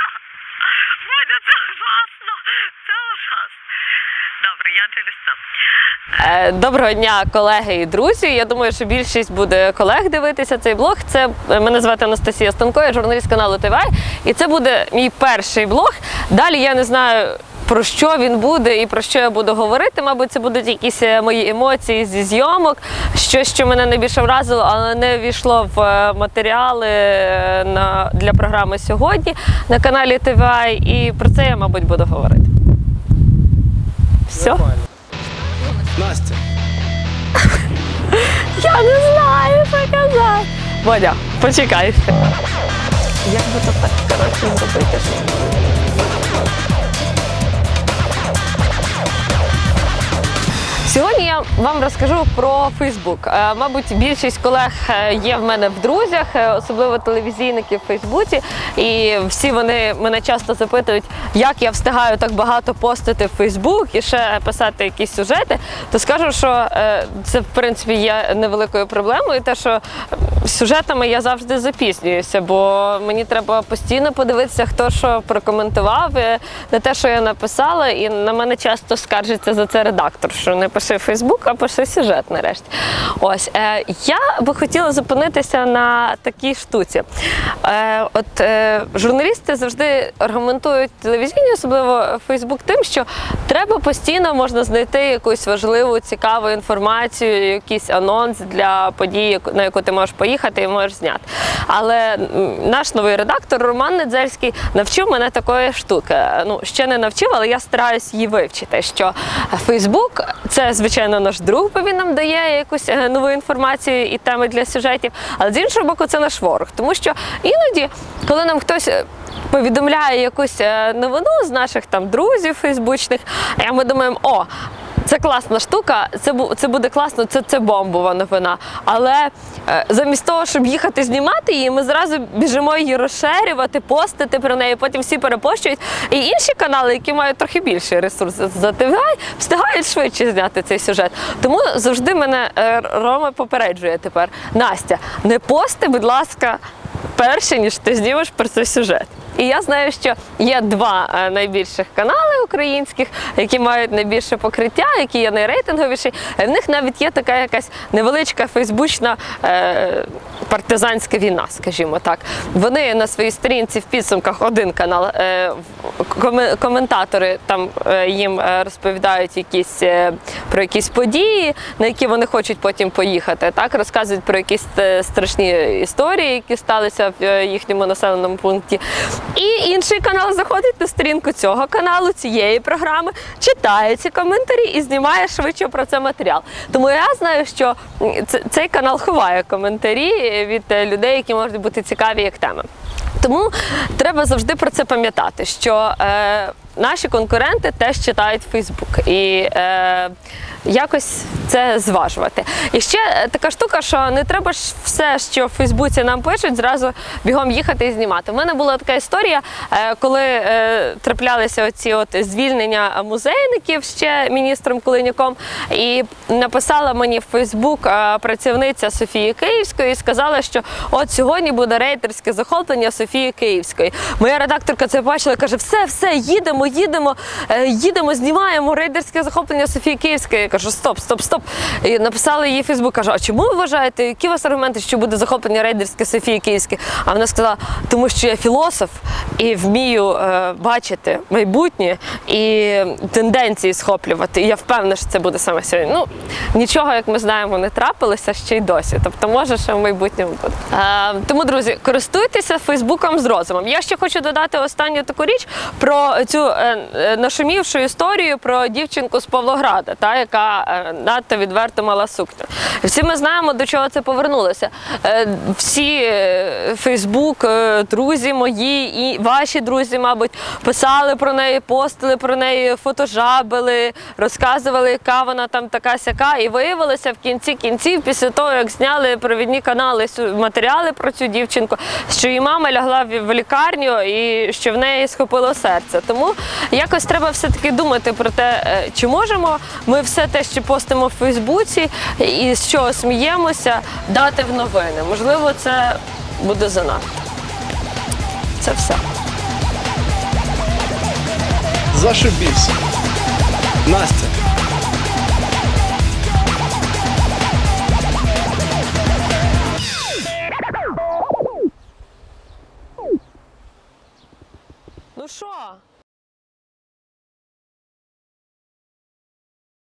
Водя, це ужасно. Це ужасно. Добре, я через Доброго дня, колеги і друзі. Я думаю, що більшість буде колег дивитися цей блог. Це е, мене звати Анастасія Станко, я журналіст каналу ТВ. І це буде мій перший блог. Далі я не знаю. Про що він буде і про що я буду говорити? Мабуть, це будуть якісь е, мої емоції зі зйомок, щось, що мене найбільше вразило, але не війшло в е, матеріали е, на, для програми сьогодні на каналі ТВ. І про це я, мабуть, буду говорити. Все? Настя, Я не знаю, що казати. Водя, почекай. Як би то так коротше зробити? Сьогодні я вам розкажу про Фейсбук. Мабуть, більшість колег е, є в мене в друзях, е, особливо телевізійники в Фейсбуці. І всі вони мене часто запитують, як я встигаю так багато постити в Фейсбук і ще писати якісь сюжети. То скажу, що е, це в принципі є невеликою проблемою. Те, що сюжетами я завжди запізнююся, бо мені треба постійно подивитися, хто що прокоментував, не те, що я написала, і на мене часто скаржиться за це редактор, що не пиши Фейсбук, а пиши сюжет нарешті. Ось е, я би хотіла зупинитися на такій штуці. Е, от е, журналісти завжди аргументують телевізійні, особливо Фейсбук, тим, що треба постійно можна знайти якусь важливу, цікаву інформацію, якийсь анонс для події, на яку ти можеш поїхати і можеш зняти. Але наш новий редактор Роман Недзельський навчив мене такої штуки. Ну ще не навчив, але я стараюсь її вивчити. Що Фейсбук це звичайно наш друг, бо він нам дає якусь е, нову інформацію і теми для сюжетів. Але з іншого боку, це наш ворог, тому що іноді, коли нам хтось. е, Повідомляє якусь е, новину з наших там друзів фейсбучних, а ми думаємо, о, це класна штука, це це буде класно, це, це бомбова новина. Але е, замість того, щоб їхати знімати її, ми зразу біжимо її розширювати, постити про неї. Потім всі перепощують. І інші канали, які мають трохи більший ресурс за ТВ, встигають швидше зняти цей сюжет. Тому завжди мене е, Рома попереджує тепер. Настя, не пости, будь ласка, перше, ніж ти знімеш про цей сюжет. І я знаю, що є два е, найбільших канали українських, які мають найбільше покриття, які є найрейтинговіші. Е, В них навіть є така якась невеличка фейсбучна е, партизанська війна, скажімо так. Вони на своїй сторінці в підсумках один канал, е, коментатори там е, їм е, розповідають якісь е, про якісь події, на які вони хочуть потім поїхати. Так розказують про якісь страшні історії, які сталися в їхньому населеному пункті. І інший канал заходить на сторінку цього каналу, цієї програми, читає ці коментарі і знімає швидше про це матеріал. Тому я знаю, що цей канал ховає коментарі від людей, які можуть бути цікаві як тема. Тому треба завжди про це пам'ятати, що е, наші конкуренти теж читають Фейсбук і е, якось це зважувати. І ще е, така штука, що не треба ж все, що в Фейсбуці нам пишуть, зразу бігом їхати і знімати. У мене була така історія, е, коли е, траплялися оці от звільнення музейників ще міністром Кулиняком, і написала мені в Фейсбук працівниця Софії Київської і сказала, що от сьогодні буде рейдерське захоплення Софії Київської. Моя редакторка це бачила, каже: все, все, їдемо, їдемо, їдемо, знімаємо рейдерське захоплення Софії Київської. Кажу, стоп, стоп, стоп. І написала їй Фейсбук, кажу, а чому ви вважаєте, які у вас аргументи, що буде захоплення рейдерське Софії Київської? А вона сказала, тому що я філософ і вмію е, бачити майбутнє і тенденції схоплювати. І я впевнена, що це буде саме сьогодні. Ну нічого, як ми знаємо, не трапилося ще й досі. Тобто, може, ще в майбутньому буде. Е, тому, друзі, користуйтеся Фейсбуком з розумом. Я ще хочу додати останню таку річ про цю е, е, нашумівшу історію про дівчинку з Павлограда, та яка е, надто відверто мала сукню. Всі ми знаємо, до чого це повернулося. Е, всі Фейсбук, е, друзі мої і ваші друзі, мабуть, писали про неї, постили про неї, фотожабили, розказували, яка вона там така сяка. І виявилося в кінці кінців, після того, як зняли провідні канали матеріали про цю дівчинку, що її мама лягла в лікарню і що в неї схопило серце. Тому якось треба все-таки думати про те, чи можемо ми все те, що постимо в Фейсбуці і з чого сміємося, дати в новини. Можливо, це буде занадто. Це все. Зашибісь. Настя. Ну що?